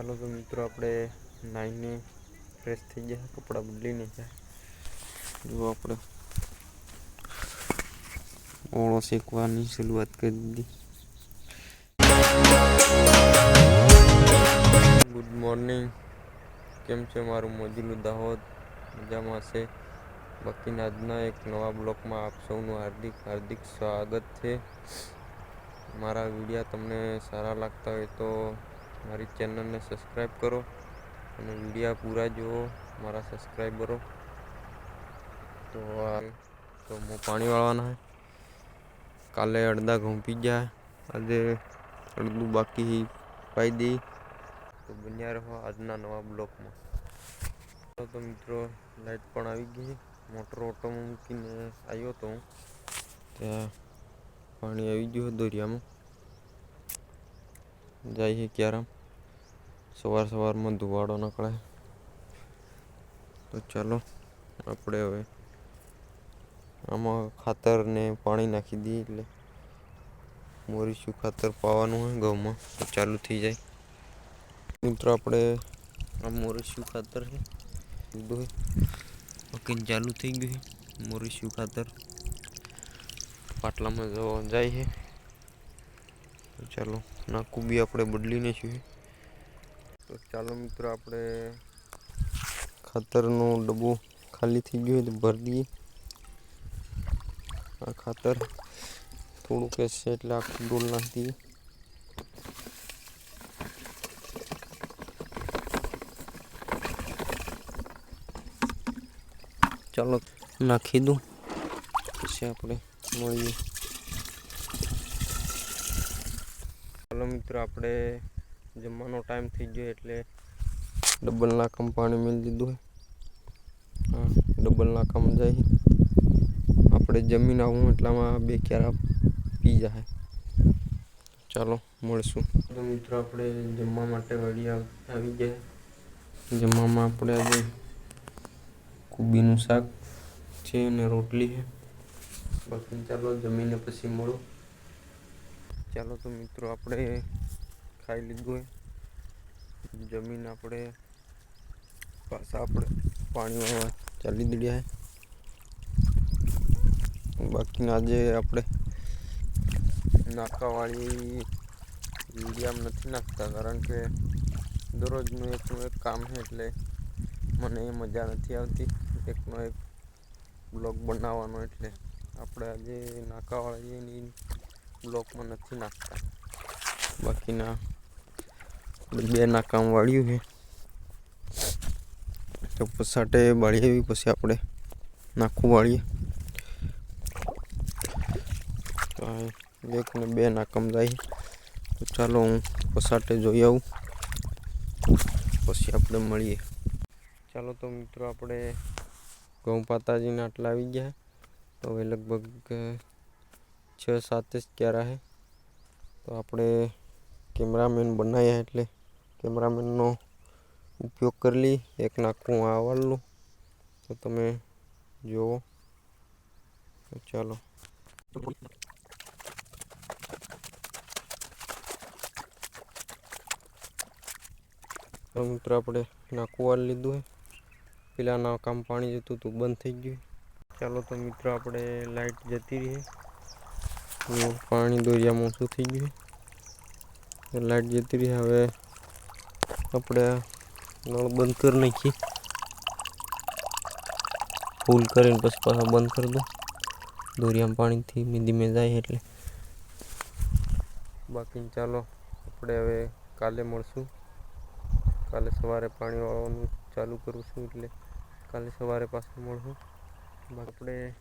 ચાલો તો મિત્રો આપણે નાઈને ફ્રેશ થઈ ગયા, કપડાં બદલીને જાય જો આપણે. ઓળો શેકવાની શરૂઆત કરી દીધી. ગુડ મોર્નિંગ કેમ છે મારું મોજીલું દાહોદ? મજામાં છે? બાકીના આજના એક નવા બ્લોકમાં આપ સૌનું હાર્દિક હાર્દિક સ્વાગત છે. મારા વિડીયા તમને સારા લાગતા હોય તો મારી ચેનલને સબસ્ક્રાઈબ કરો અને વિડીયા પૂરા જુઓ, મારા સબસ્ક્રાઈબરો તો આ, તો હું પાણી વાળવાના હે. કાલે અડધા ઘઉં પી ગયા, આજે અડધું બાકી પાઈ દઈ. તો બન્યા રહો આજના નવા બ્લોકમાં. તો મિત્રો લાઇટ પણ આવી ગઈ, મોટર ઓટો મૂકીને આવ્યો તો હું. ત્યાં પાણી આવી ગયું દરિયામાં. જાય છે ક્યારામ સવાર સવારમાં ધુવાડો નીકળે. તો ચાલો, આપણે હવે આમાં ખાતર ને પાણી નાખી દઈએ એટલે મોરીશું ખાતર પાવાનું હોય ઘઉંમાં, તો ચાલુ થઈ જાય. મિત્રો, આપણે આ મોરીશું ખાતર છે, લીધું ચાલુ થઈ ગયું મોરીશું ખાતર. પાટલામાં જવા જાય છે. ચાલો, નાખું બી આપણે, બદલીને છીએ તો ચાલો મિત્રો, આપણે ખાતરનો ડબ્બો ખાલી થઈ ગયો હોય તો ભરી દઈએ. આ ખાતર થોડુંક છે એટલે આખું ડોલ નાખી દઈએ. ચાલો, નાખી દઉં. પછી આપણે મળીએ ચાલો મિત્રો, આપણે જમવાનો ટાઈમ થઈ ગયો એટલે ડબલ નાકામ પાણી મેળ દીધું હા. ડબલ નાકામ જાય આપણે જમીન આવું એટલામાં બે ક્યારા પી જાય ચાલો, મળશું. તો મિત્રો, આપણે જમવા માટે વળી આવી ગયા. જમવામાં આપણે આજે કુબીનું શાક છે અને રોટલી છે. બાકી ચાલો, જમીને પછી મળો. ચાલો તો મિત્રો આપણે ખાઈ લીધું હોય જમીન આપણે પાછા આપણે પાણી ચાલી દીધા છે. બાકીના આજે આપણે નાકાવાળી વિડીયામાં નથી નાખતા, કારણ કે દરરોજનું એકનું એક કામ છે એટલે મને એ મજા નથી આવતી, એકનો એક બ્લોગ બનાવવાનો એટલે. આપણે આજે નાકાવાળીની બ્લોકમાં નથી નાખતા. બાકીના બે નાકામ વાળ્યું છે. તો પસાટે બાળી આવી, પછી આપણે નાખવું વાળીએ. તો એક ને બે નાકામ જાય તો ચાલો હું પસાટે જોઈ આવું. પછી આપણે મળીએ. ચાલો તો મિત્રો, આપણે ઘઉં પાતાજીના આટલા આવી ગયા. તો હવે લગભગ છ, સાત જ ક્યારા છે તો આપણે કેમેરામેન બનાવ્યા એટલે કેમેરામેનનો ઉપયોગ કરી લઈ એક નાખું આ વાળલું તો તમે જુઓ. તો ચાલો. મિત્રો, આપણે નાખું વાળ લીધું છે પેલાના કામ પાણી જતું હતું, બંધ થઈ ગયું. ચાલો તો મિત્રો, આપણે લાઈટ જતી રહી. પાણી દોરિયામાં ઓછું થઈ ગયું. લાઇટ જતી રહી. હવે આપણે નળ બંધ કરી નાખીએ. ફૂલ કરીને પછી પાછા બંધ કરી દો દોરિયામાં પાણીથી ધીમે ધીમે જાય એટલે. બાકી ચાલો, આપણે હવે કાલે મળશું. કાલે સવારે પાણી વાળવાનું ચાલુ કરું છું એટલે કાલે સવારે પાછું મળશું. આપણે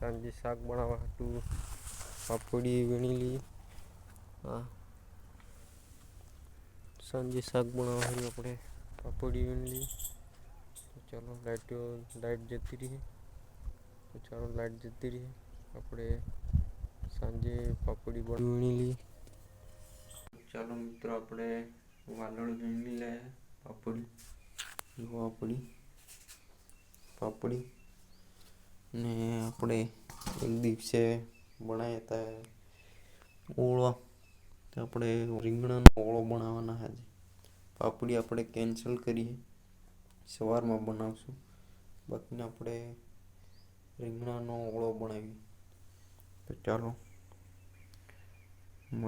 સાંજે શાક બનાવવા હતું. પાપડી વીણી લઈએ હા. સાંજે શાક બનાવવા હારું આપણે પાપડી વીણી લઈએ તો ચાલો લાઈટ લાઈટ જતી રહી. તો ચાલો લાઈટ જતી રહી. આપણે સાંજે પાપડી પણ વીણી લઈએ ચાલો મિત્રો આપણે વાલળ વીણી લે પાપડી. જો પાપડી. ને આપણે એક દિવસે બનાવ્યા હતા ઓળો તો આપણે રીંગણાનો ઓળો બનાવવાના આજે પાપડી આપણે કેન્સલ કરીએ. સવારમાં બનાવશું. બાકીના આપણે રીંગણાનો ઓળો બનાવીએ. તો ચાલો.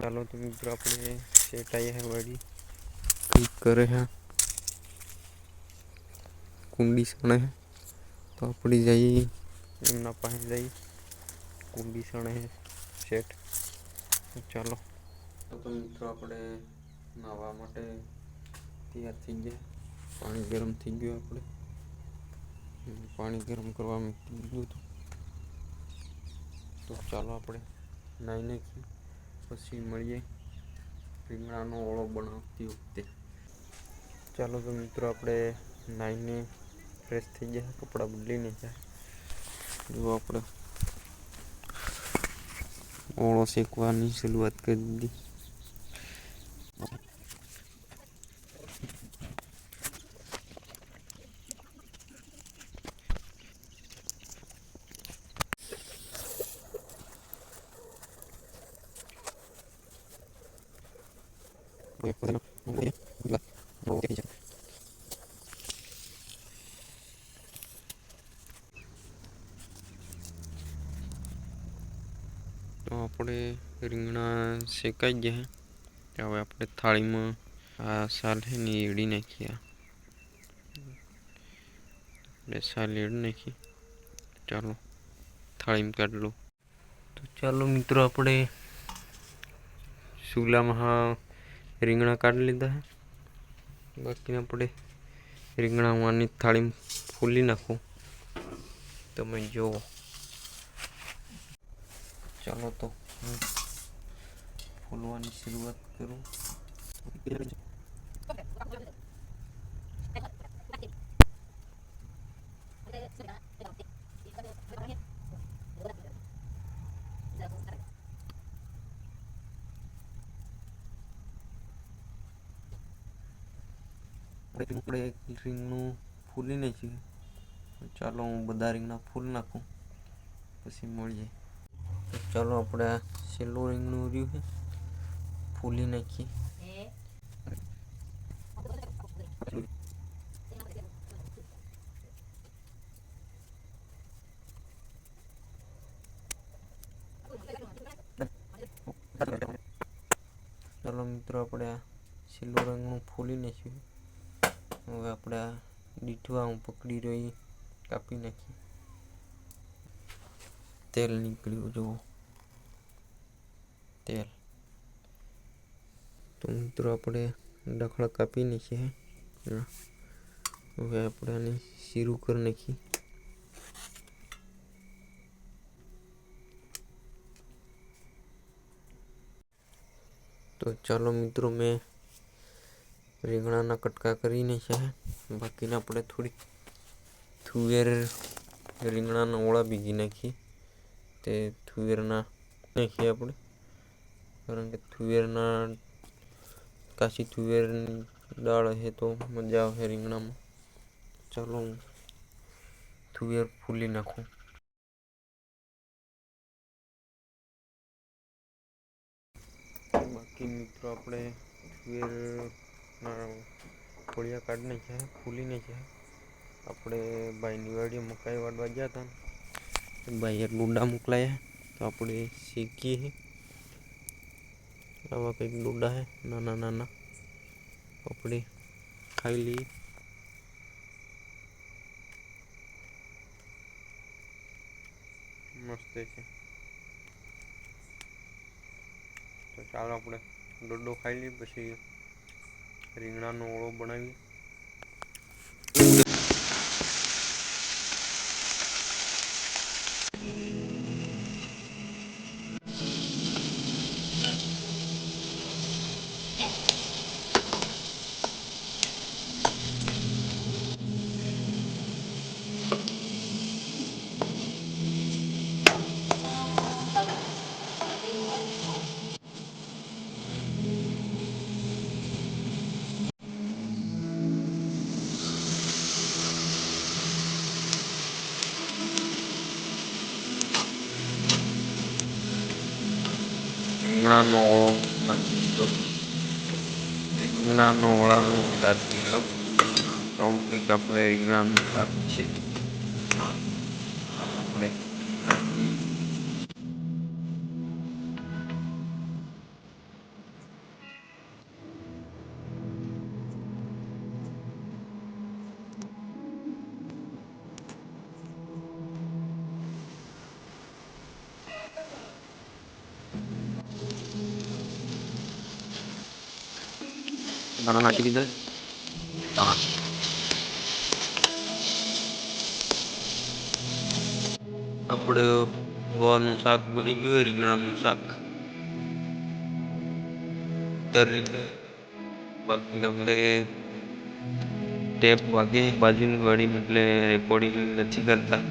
ચાલો તો મિત્રો આપણે સેટ આવ્યા હે વાડી. ક્લિક કરે હે. કુંડી સણે તો આપણી જઈ એમના પાસે જઈ કુંડી સણે હે સેટ ચાલો. તો મિત્રો આપણે નાહવા માટે તૈયાર થઈ ગયા. પાણી ગરમ થઈ ગયું આપણે. પાણી ગરમ કરવા મૂકી હતું. તો ચાલો આપણે નાહી નાખીએ, પછી મળીએ રીંગણાનો ઓળો બનાવતી વખતે. ચાલો તો મિત્રો આપણે નાહીને ફ્રેશ થઈ ગયા, કપડાં બદલીને જાય. જો આપણે. ઓળો શેકવાની શરૂઆત કરી દીધી તો આપણે રીંગણા શેકાઈ ગયા છે હવે આપણે થાળીમાં આ સાલ છે ને એડી નાખીએ. આપણે સાલ એડી નાખી. ચાલો, થાળીમાં કાઢ લો. તો ચાલો મિત્રો, આપણે ચૂલામાં હા રીંગણા કાઢી લીધા છે બાકી આપણે રીંગણામાંની થાળીમાં ફૂલી નાખું. તમે જુઓ ચાલો તો હું ફૂલવાની શરૂઆત કરું આપણે રીંગણું ફૂલી છીએ ચાલો હું બધા રીંગણા ફૂલ નાખું પછી મળીએ ચાલો આપણે છેલ્લું રીંગણું રહ્યું છે ફૂલી નાખીએ ચાલો મિત્રો, આપણે આ સિલ્વર રંગનું ફૂલી નાખ્યું. હવે આપણે આ દીઠવા હું પકડી રહી, કાપી નાખીએ તેલ નીકળ્યું, જુઓ. તેલ. તો મિત્રો આપણે ડખડા કાપી નાખીએ હવે આપણે આને શીરું કરી નાખીએ તો ચાલો મિત્રો મેં રીંગણાના કટકા કરીને છે બાકીના આપણે થોડીક થુવેર રીંગણાના ઓળા બીજી નાખીએ તે થુવેરના નાખીએ આપણે કારણ કે થુવેરના કાશી થુવેરની દાળ હે તો મજા આવે રીંગણામાં. ચાલો હું થુવેર ફૂલી નાખું. બાકી મિત્રો આપણે થુવેરના ફોડિયા કાઢી નાખ્યા ફૂલી નાખ્યા આપણે ભાઈ વાડીએ મકાઈ વાડવા ગયા હતા ભાઈએ ડુંડા મોકલાયા. તો આપણે શીખીએ આવા કંઈક ડુંડા હે, નાના નાના. આપણે ખાઈ લઈએ. મસ્ત છે. તો ચાલો આપણે ડોડો ખાઈ લઈએ, પછી રીંગણાનો ઓળો બનાવીએ. રીંગણાનો ઓળો નાખી દીધો રીંગણાનો ઓળાનું દાંતી કંઈક આપણે રીંગણાનું દાણા નાખી દીધા હા આપણે ગોળનું શાક બની ગયું રીંગણાનું શાક બાકી આપણે ટેપ વાગે બાજુની વાળી એટલે રેકોર્ડિંગ નથી કરતા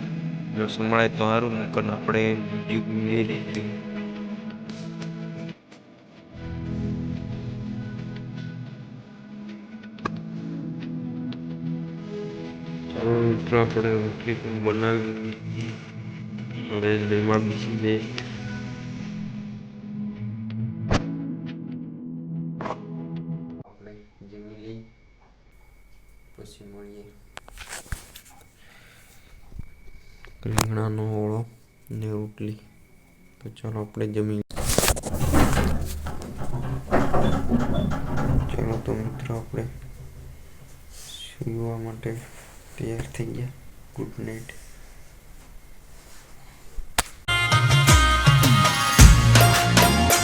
જો સંભળાય તો સારું ને પણ આપણે યુગ રીતે મિત્રો આપણે પણ બનાવી બીજી બે. આપણે જમી પછી મળીએ. રીંગણાનો ઓળો ને રોટલી. તો ચાલો આપણે જમી ચાલો તો મિત્રો આપણે સુવા માટે તૈયાર થઈ ગયા ગુડ નાઇટ